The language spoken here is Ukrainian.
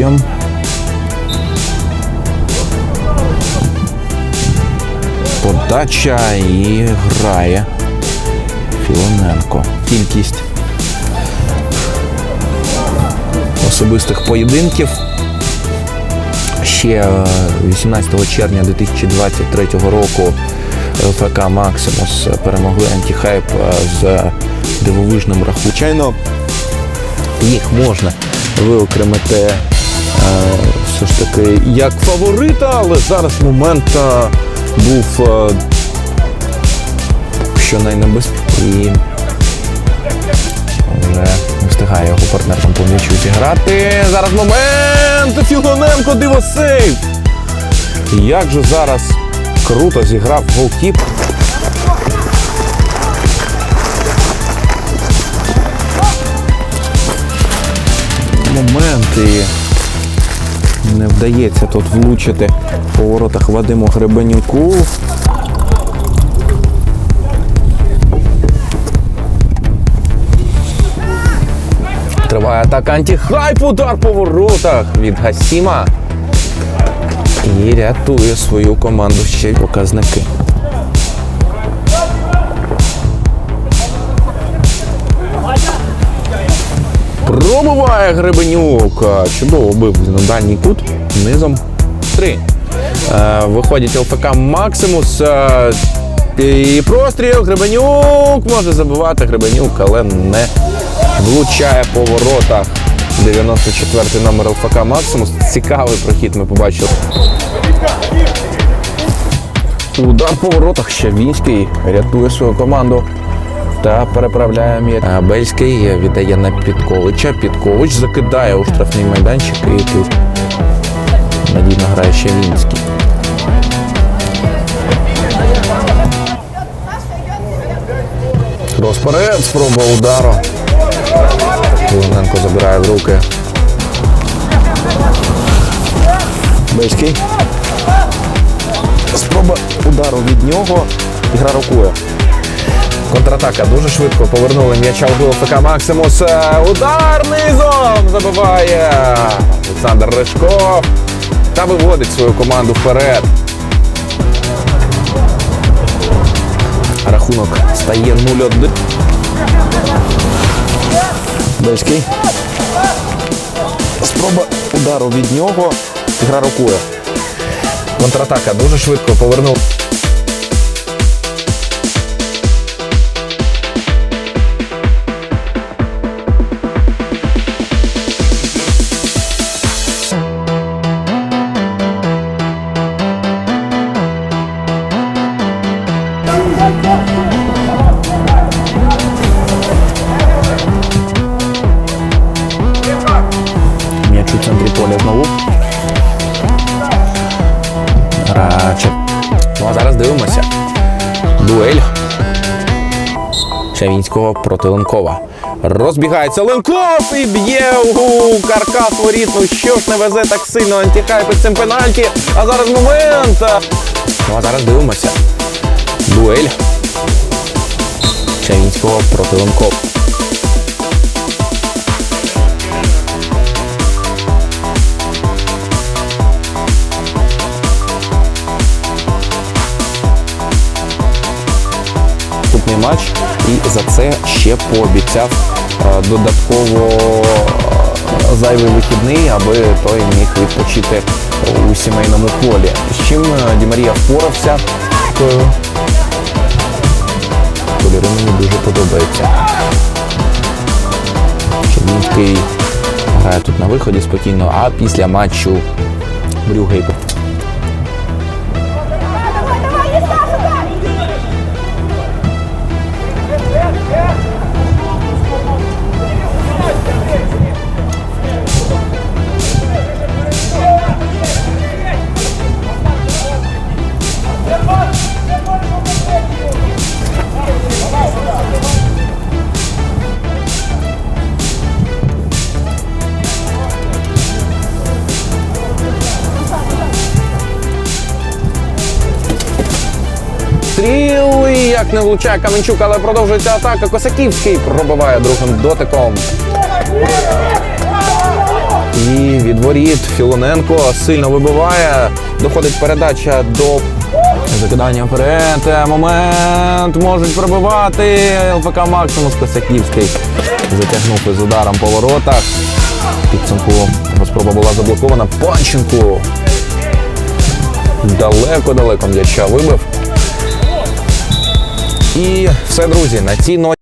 П'єм. Подача і грає Філоненко. Кількість особистих поєдинків. Ще е, 18 червня 2023 року ФК Максимус перемогли антихайп е, з дивовижним рахунком. Звичайно, їх можна виокремити е, все ж таки як фаворита, але зараз момент е, був е, що найнебезпечніший. Вже не встигає його партнер там по м'ячу зіграти. Зараз момент! Філоненко дивосейв! Як же зараз круто зіграв голкіп. Моменти. Не вдається тут влучити по воротах Вадиму Гребенюку. Триває атака антихайп, удар по воротах від Гасіма. І рятує свою команду ще й показники. Пробуває Гребенюк. Чудово бив на дальній кут. Низом. Три. Е, Виходить ЛФК Максимус. Е, І простріл. Гребенюк може забивати Гребенюк, але не влучає по воротах. 94-й номер ЛФК Максимус. Цікавий прохід ми побачили. Удар по воротах. Щавінський рятує свою команду та переправляє м'яч. Бельський віддає на Підковича. Підкович закидає у штрафний майданчик і тут надійно грає Щавінський. Розперед, спроба удару. Луненко забирає в руки. Бельський. Спроба удару від нього. І гра рукою. Контратака дуже швидко повернули м'яча в гол ФК Максимус. Е, Удар низом забиває Олександр Ришков та виводить свою команду вперед. Рахунок стає 0-1. Бельський. Спроба удару від нього. Гра рукою. Контратака дуже швидко повернула. У центрі поля знову. Рачек. Ну а зараз дивимося. Дуель. Чавінського проти Ленкова. Розбігається Ленков і б'є у каркас воріт. Ну що ж не везе так сильно антихайп під цим пенальті. А зараз момент. Ну а зараз дивимося. Дуель. Чавінського проти Ленкова. Матч і за це ще пообіцяв е, додатково е, зайвий вихідний, аби той міг відпочити у сімейному полі. З чим е, Ді Марія впорався. Кольори мені дуже подобаються. Чернівський грає тут на виході спокійно, а після матчу Брюгей ніяк не влучає Каменчук, але продовжується атака. Косаківський пробиває другим дотиком. І від воріт Філоненко сильно вибиває. Доходить передача до закидання вперед. Момент можуть пробивати. ЛФК Максимус Косаківський затягнув із ударом по воротах. Підсумку спроба була заблокована. Панченко далеко-далеко м'яча вибив. І все, друзі, на цій ноті.